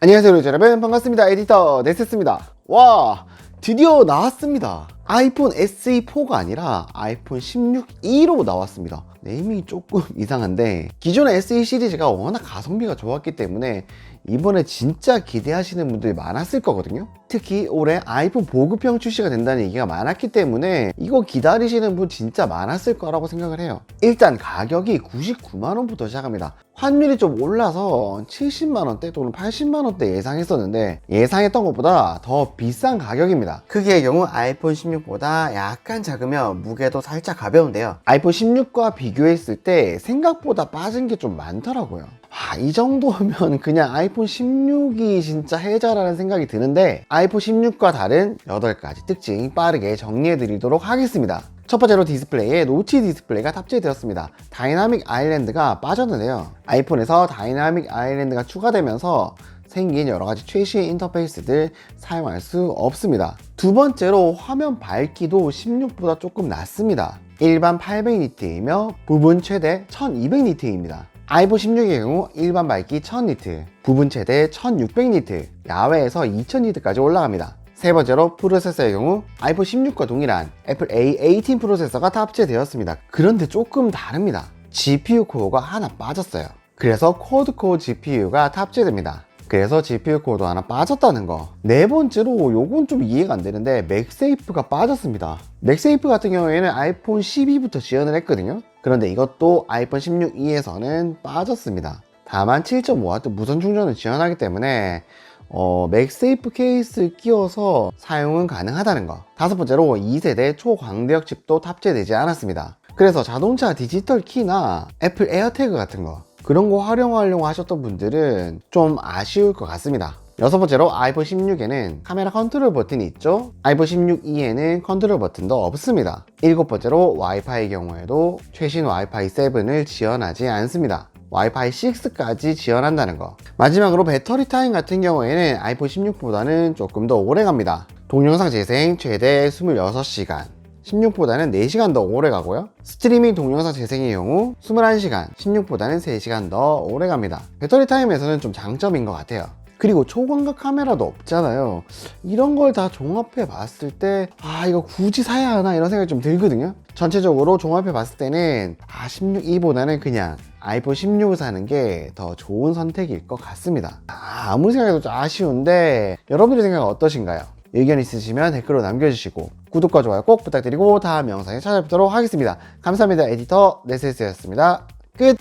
안녕하세요 여러분. 반갑습니다. 에디터 네스입니다. 와 드디어 나왔습니다. 아이폰 SE4가 아니라 아이폰 16E로 나왔습니다. 네이밍이 조금 이상한데 기존의 SE 시리즈가 워낙 가성비가 좋았기 때문에 이번에 진짜 기대하시는 분들이 많았을 거거든요. 특히 올해 아이폰 보급형 출시가 된다는 얘기가 많았기 때문에 이거 기다리시는 분 진짜 많았을 거라고 생각을 해요. 일단 가격이 99만원부터 시작합니다 환율이 좀 올라서 70만원대 또는 80만원대 예상했었는데 예상했던 것보다 더 비싼 가격입니다. 크기의 경우 아이폰 16보다 약간 작으며 무게도 살짝 가벼운데요. 아이폰 16과 비교했을 때 생각보다 빠진 게 좀 많더라고요. 아, 이 정도면 그냥 아이폰 16이 진짜 해자라는 생각이 드는데 아이폰 16과 다른 8가지 특징 빠르게 정리해 드리도록 하겠습니다. 첫 번째로 디스플레이에 노치 디스플레이가 탑재되었습니다. 다이나믹 아일랜드가 빠졌는데요. 아이폰에서 다이나믹 아일랜드가 추가되면서 생긴 여러 가지 최신 인터페이스들 사용할 수 없습니다. 두 번째로 화면 밝기도 16보다 조금 낮습니다. 일반 800니트이며 부분 최대 1200니트입니다. 아이폰 16의 경우 일반 밝기 1000니트, 부분 최대 1600니트, 야외에서 2000니트까지 올라갑니다. 세 번째로 프로세서의 경우 아이폰 16과 동일한 애플 A18 프로세서가 탑재되었습니다. 그런데 조금 다릅니다. GPU 코어가 하나 빠졌어요. 그래서 쿼드 코어 GPU가 탑재됩니다. 그래서 GPU 코어도 하나 빠졌다는 거. 네 번째로 요건 좀 이해가 안 되는데 맥세이프가 빠졌습니다. 맥세이프 같은 경우에는 아이폰 12부터 지원을 했거든요. 그런데 이것도 아이폰 16E에서는 빠졌습니다. 다만 7.5W 무선 충전을 지원하기 때문에 어, 맥세이프 케이스 끼워서 사용은 가능하다는 거. 다섯 번째로 2세대 초광대역 칩도 탑재되지 않았습니다. 그래서 자동차 디지털 키나 애플 에어태그 같은 거 그런 거 활용하려고 하셨던 분들은 좀 아쉬울 것 같습니다. 여섯 번째로 아이폰 16에는 카메라 컨트롤 버튼이 있죠. 아이폰 16E에는 컨트롤 버튼도 없습니다. 일곱 번째로 와이파이 경우에도 최신 와이파이 7을 지원하지 않습니다. 와이파이 6까지 지원한다는 거. 마지막으로 배터리 타임 같은 경우에는 아이폰 16보다는 조금 더 오래 갑니다. 동영상 재생 최대 26시간. 16보다는 4시간 더 오래 가고요. 스트리밍 동영상 재생의 경우 21시간, 16보다는 3시간 더 오래 갑니다. 배터리 타임에서는 좀 장점인 것 같아요. 그리고 초광각 카메라도 없잖아요. 이런 걸 다 종합해 봤을 때, 아, 이거 굳이 사야 하나? 이런 생각이 좀 들거든요. 전체적으로 종합해 봤을 때는, 아, 16E보다는 그냥 아이폰 16을 사는 게 더 좋은 선택일 것 같습니다. 아, 아무리 생각해도 좀 아쉬운데, 여러분들의 생각은 어떠신가요? 의견 있으시면 댓글로 남겨주시고, 구독과 좋아요 꼭 부탁드리고, 다음 영상에 찾아뵙도록 하겠습니다. 감사합니다. 에디터 네스였습니다. 끝!